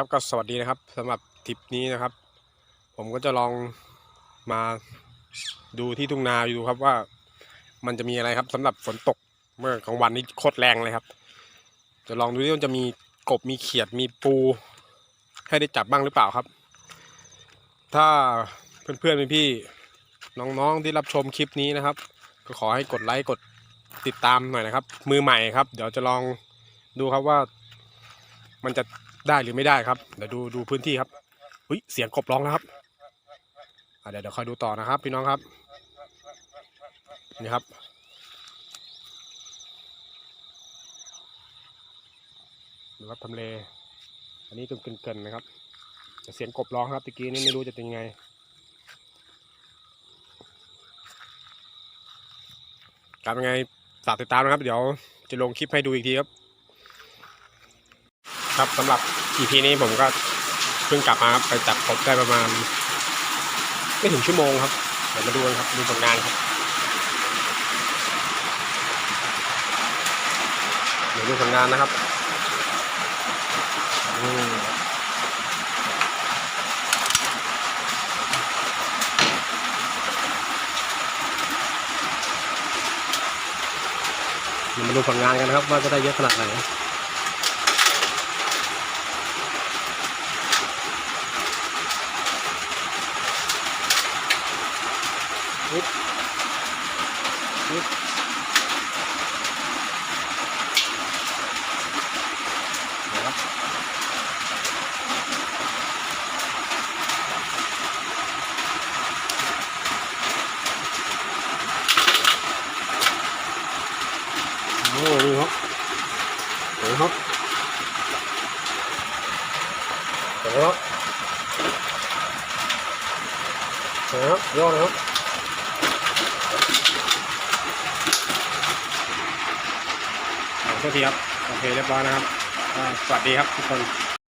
ครับก็สวัสดีนะครับสำหรับทริปนี้นะครับ ผมก็จะลองมาดูที่ทุ่งนาดูครับว่า มันจะมีอะไรครับสำหรับฝนตกเมื่อกลางวันนี้โคตรแรงเลยครับ จะลองดูที่มันจะมีกบมีเขียดมีปู ให้ได้จับบ้างหรือเปล่าครับ ถ้าเพื่อนๆพี่ๆน้องๆที่รับชมคลิปนี้นะครับ ก็ขอให้กดไลค์กดติดตามหน่อยนะครับ มือใหม่ครับ เดี๋ยวจะลองดูครับว่ามันจะ ได้หรือไม่ได้ครับเดี๋ยวดูดูพื้นที่ครับอุ้ยเสียงกบร้องแล้วครับเดี๋ยวเดี๋ยวคอยดูต่อนะครับ พี่น้องครับนี่ครับ ดูครับทำเล อันนี้เกินเกินๆนะครับแต่เสียงกบร้องครับตะกี้นี่ไม่รู้จะเป็นยังไงการเป็นไงฝากติดตามนะครับ เดี๋ยวจะลงคลิปให้ดูอีกทีครับ ครับสำหรับ EP นี้ผมก็เพิ่งกลับมาครับไปจับกบได้ประมาณ ไม่ถึงชั่วโมงครับเดี๋ยวมาดูกันครับดูผลงานครับเดี๋ยวดูผลงานนะครับอืมเดี๋ยวมาดูผลงานกันนะครับว่าจะได้เยอะขนาดไหน นิดนิดนะครับโอ้นี่ครับเห็นครับเห็นครับเห็นครับยอดเลยครับ ขอ โทษทีครับ โอเคเรียบร้อยนะครับ สวัสดีครับทุกคน